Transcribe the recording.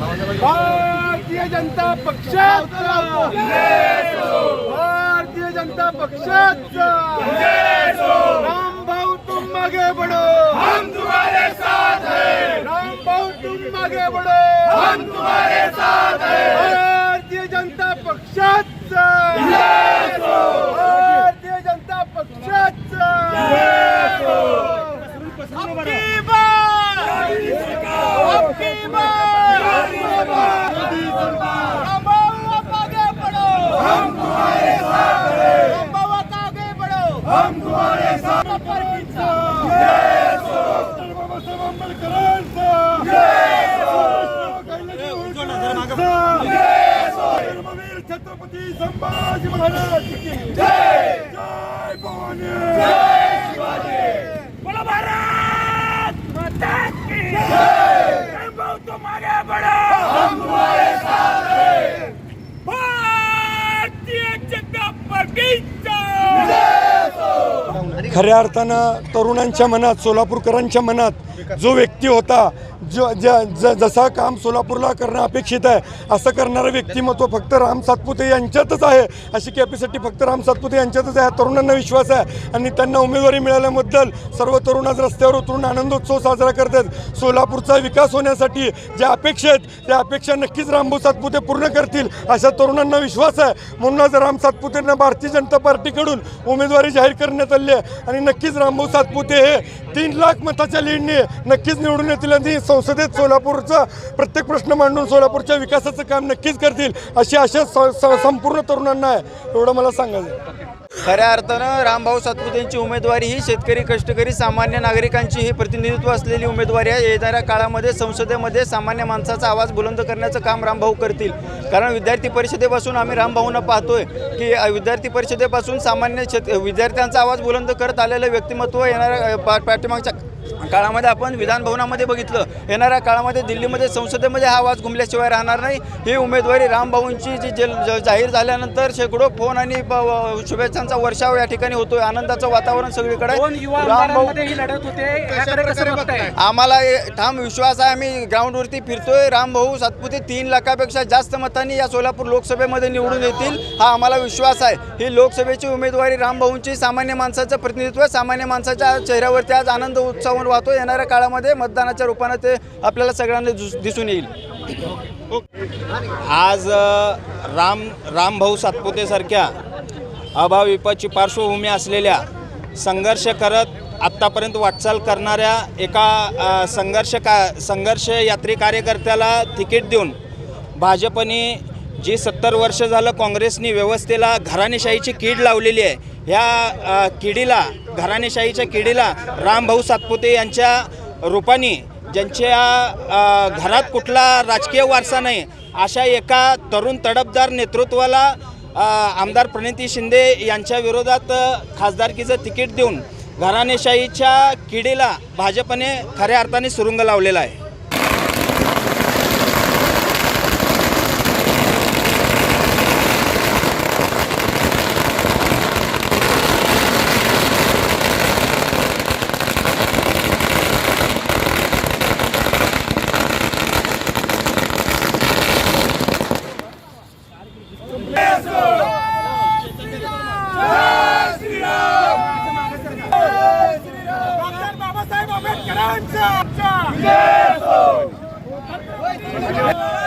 भारतीय जनता पक्ष भारतीय जनता पक्षाचा राम भाऊ तुम आगे बढ़ो हम तुम्हारे साथ हैं राम भाऊ तुम आगे बढ़ो हम तुम्हारे साथ हैं भारतीय जनता पक्षाचा भारतीय जनता पक्षाचा आपकी बात आपकी बात राम भाऊ आप आगे बढ़ो हम तुम्हारे साथ हैं राम भाऊ आप आगे बढ़ो हम तुम्हारे साथ बाबासाहेब आंबेडकरांचा धर्मवीर छत्रपती संभाजी महाराज की जय! जय भवानी! बोलो भारत! बढ़ो हम तुम्हारे साथ हैं भारतीय जनता पार्टी खऱ्या अर्थानं तरुणांच्या मनात सोलापूरकरांच्या मनात जो व्यक्ती होता जो ज- ज- जसा काम सोलापूरला करणं अपेक्षित आहे असं करणारं व्यक्तिमत्व फक्त राम सातपुते यांच्यातच आहे. अशी कॅपॅसिटी फक्त राम सातपुते यांच्यातच आहे. तरुणांना विश्वास आहे. आणि त्यांना उमेदवारी मिळाल्याबद्दल सर्व तरुण आज रस्त्यावर उतरून आनंदोत्सव साजरा करतात. सोलापूरचा विकास होण्यासाठी ज्या अपेक्षा आहेत त्या अपेक्षा नक्कीच रामभाऊ सातपुते पूर्ण करतील अशा तरुणांना विश्वास आहे. म्हणून आज राम सातपुतेंना भारतीय जनता पार्टीकडून उमेदवारी जाहीर करण्यात आली आहे. आणि नक्कीच रामभाऊ सातपुते हे तीन लाख मताच्या लीडने नक्कीच निवडून येतील आणि संसदेत सोलापूरचा प्रत्येक प्रश्न मांडून सोलापूरच्या विकासाचं काम नक्कीच करतील अशी आशा स- संपूर्ण तरुणांना आहे. एवढं मला सांगायचं खऱ्या अर्थानं रामभाऊ सातपुतेंची उमेदवारी ही शेतकरी कष्टकरी सामान्य नागरिकांची ही प्रतिनिधित्व असलेली उमेदवारी आहे. येणाऱ्या काळामध्ये संसदेमध्ये सामान्य माणसाचा आवाज बुलंद करण्याचं काम रामभाऊ करतील. कारण विद्यार्थी परिषदेपासून आम्ही रामभाऊंना पाहतोय की विद्यार्थी परिषदेपासून सामान्य शेत विद्यार्थ्यांचा आवाज बुलंद करत आलेलं व्यक्तिमत्व येणाऱ्या पा पाठीमागच्या काळामध्ये आपण विधानभवनामध्ये बघितलं. येणाऱ्या काळामध्ये दिल्लीमध्ये संसदेमध्ये हा आवाज घुमल्याशिवाय राहणार नाही. ही उमेदवारी रामभाऊंची जी जाहीर झाल्यानंतर शेकडो फोन आणि शुभेच्छा व- शुभेच्छांचा वर्षाव या ठिकाणी होतोय. आनंदाचं वातावरण सगळीकडे. ही आम्हाला ठाम विश्वास आहे. आम्ही ग्राउंडवरती फिरतोय. रामभाऊ सातपुते तीन लाखापेक्षा जास्त मतांनी या सोलापूर लोकसभेमध्ये निवडून येतील हा आम्हाला विश्वास आहे. ही लोकसभेची उमेदवारी रामभाऊंची सामान्य माणसाचं प्रतिनिधित्व आहे. सामान्य माणसाच्या चेहऱ्यावरती आज आनंद उत्सव वाहतो येणाऱ्या काळामध्ये मतदानाच्या रूपाने ते आपल्याला सगळ्यांना दिस- दिसून येईल. आज राम रामभाऊ सातपुतेसारख्या अभाविपची पार्श्वभूमी असलेल्या संघर्ष करत आत्तापर्यंत वाटचाल करणाऱ्या एका संघर्ष का संघर्ष यात्री कार्यकर्त्याला तिकीट देऊन भाजपने जी सत्तर वर्ष झालं काँग्रेसनी व्यवस्थेला घराणेशाहीची कीड लावलेली आहे ह्या किडीला घराणेशाहीच्या किडीला रामभाऊ सातपुते यांच्या रूपाने ज्यांच्या घरात कुठला राजकीय वारसा नाही अशा एका तरुण तडफदार नेतृत्वाला आमदार प्रणिती शिंदे यांच्या विरोधात खासदारकीचं तिकीट देऊन घराणेशाहीच्या किडीला भाजपने खऱ्या अर्थाने सुरुंग लावलेला आहे. डॉक्टर बाबासाहेब आंबेडकरांचा